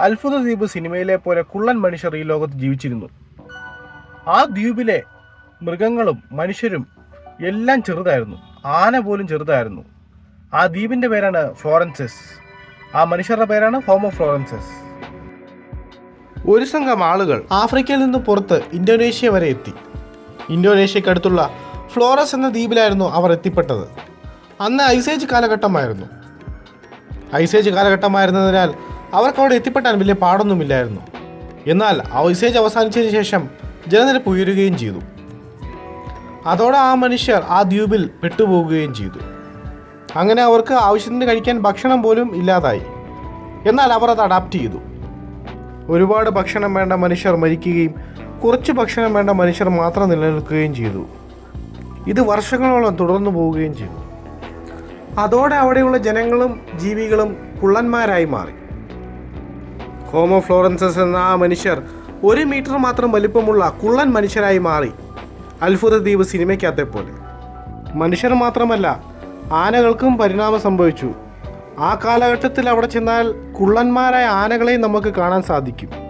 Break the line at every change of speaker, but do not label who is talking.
അത്ഭുത ദ്വീപ് സിനിമയിലെ പോലെ കുള്ളൻ മനുഷ്യർ ഈ ലോകത്ത് ജീവിച്ചിരുന്നു. ആ ദ്വീപിലെ മൃഗങ്ങളും മനുഷ്യരും എല്ലാം ചെറുതായിരുന്നു. ആന പോലും ചെറുതായിരുന്നു. ആ ദ്വീപിന്റെ പേരാണ് ഫ്ലോറൻസസ്. ആ മനുഷ്യരുടെ പേരാണ് ഹോമോ ഫ്ലോറൻസസ്. ഒരു സംഘം ആളുകൾ ആഫ്രിക്കയിൽ നിന്ന് പുറത്ത് ഇന്തോനേഷ്യ വരെ എത്തി. ഇന്തോനേഷ്യക്കടുത്തുള്ള ഫ്ലോറസ് എന്ന ദ്വീപിലായിരുന്നു അവർ എത്തിപ്പെട്ടത്. അന്ന് ഐസേജ് കാലഘട്ടമായിരുന്നു. ഐസേജ് കാലഘട്ടമായിരുന്നതിനാൽ അവർക്ക് അവിടെ എത്തിപ്പെട്ടാൻ വലിയ പാടൊന്നുമില്ലായിരുന്നു. എന്നാൽ ഐസേജ് അവസാനിച്ചതിന് ശേഷം ജലനിരപ്പ് ഉയരുകയും ചെയ്തു. അതോടെ ആ മനുഷ്യർ ആ ദ്വീപിൽ പെട്ടുപോകുകയും ചെയ്തു. അങ്ങനെ അവർക്ക് ആവശ്യത്തിന് കഴിക്കാൻ ഭക്ഷണം പോലും ഇല്ലാതായി. എന്നാൽ അവർ അത് അഡാപ്റ്റ് ചെയ്തു. ഒരുപാട് ഭക്ഷണം വേണ്ട മനുഷ്യർ മരിക്കുകയും കുറച്ച് ഭക്ഷണം വേണ്ട മനുഷ്യർ മാത്രം നിലനിൽക്കുകയും ചെയ്തു. ഇത് വർഷങ്ങളോളം തുടർന്നു പോവുകയും ചെയ്തു. അതോടെ അവിടെയുള്ള ജനങ്ങളും ജീവികളും കുള്ളന്മാരായി മാറി. ഹോമോ ഫ്ലോറൻസസ് എന്ന ആ മനുഷ്യർ ഒരു മീറ്റർ മാത്രം വലിപ്പമുള്ള കുള്ളൻ മനുഷ്യരായി മാറി. അത്ഭുത ദ്വീപ് സിനിമയ്ക്കകത്തെ പോലെ. മനുഷ്യർ മാത്രമല്ല ആനകൾക്കും പരിണാമം സംഭവിച്ചു. ആ കാലഘട്ടത്തിൽ അവിടെ ചെന്നാൽ കുള്ളന്മാരായ ആനകളെയും നമുക്ക് കാണാൻ സാധിക്കും.